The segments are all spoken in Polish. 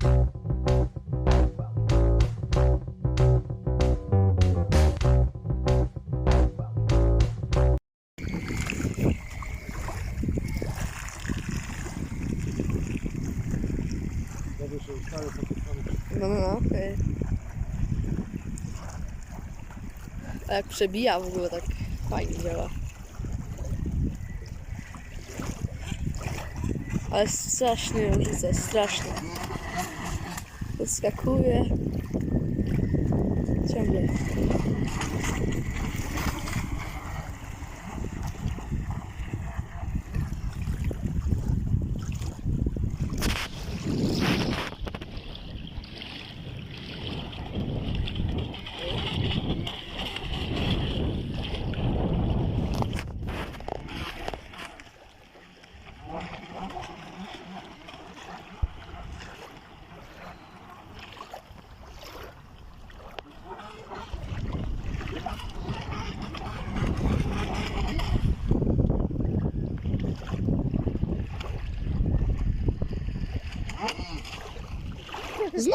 No, no, no. okej. A jak przebija w ogóle tak fajnie działa. Ale strasznie rzuca, strasznie. Podskakuje. Ciągle.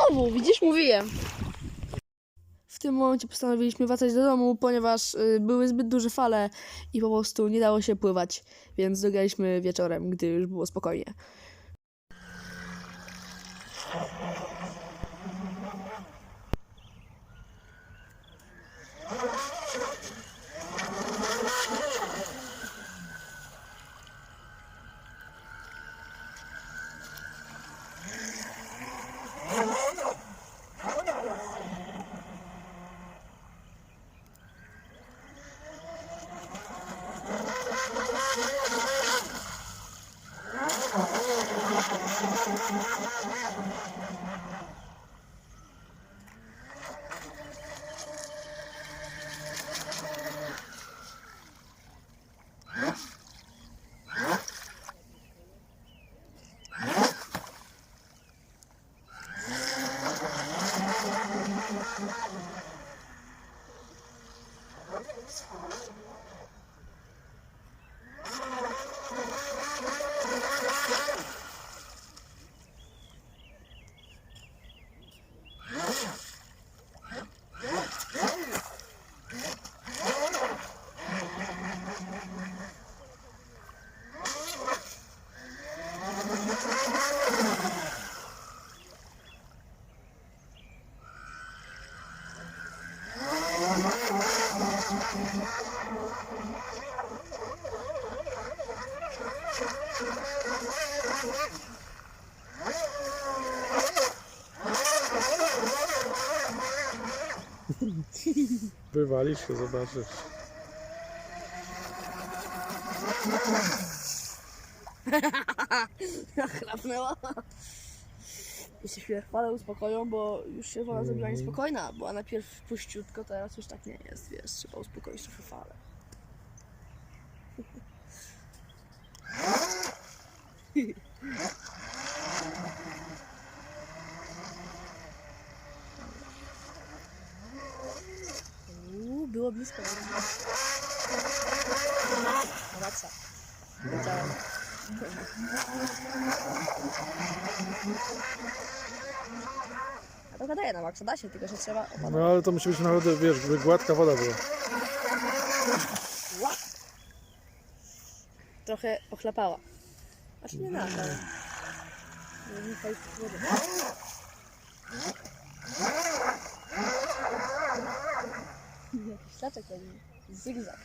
Znowu, widzisz, mówiłem. W tym momencie postanowiliśmy wracać do domu, ponieważ y, były zbyt duże fale i po prostu nie dało się pływać, więc dograliśmy wieczorem, gdy już było spokojnie. Olha isso, Thank you. Wywalisz się, zobaczysz. Chlapnęła. Jeśli się chwalę uspokoją, bo już się woda zrobiła Mhm. niespokojna. Była najpierw puściutko, teraz już tak nie jest, wiesz, trzeba uspokoić trochę falę. było blisko. Wraca. Wiedziałem. A to gadaje na maksa, da się, tylko że trzeba opanować. No ale to musi być naprawdę, wiesz, żeby gładka woda była. Trochę ochlapała. Znaczy nie nasza. ale- Nie, fajnie w wodę. Staczek robi. Zygzak.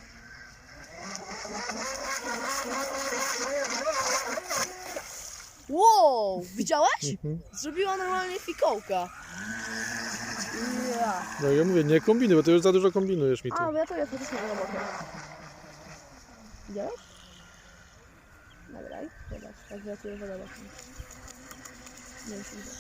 Wow! Widziałeś? Mhm. Zrobiła normalnie fikołka. Ja. No ja mówię, nie kombinuj, bo ty już za dużo kombinujesz mi tu. A, bo ja to jest faktycznie na robotę. Widziałeś? Nagraj. Zobacz, jak wylatuje woda. Nie wiem, czy widzę.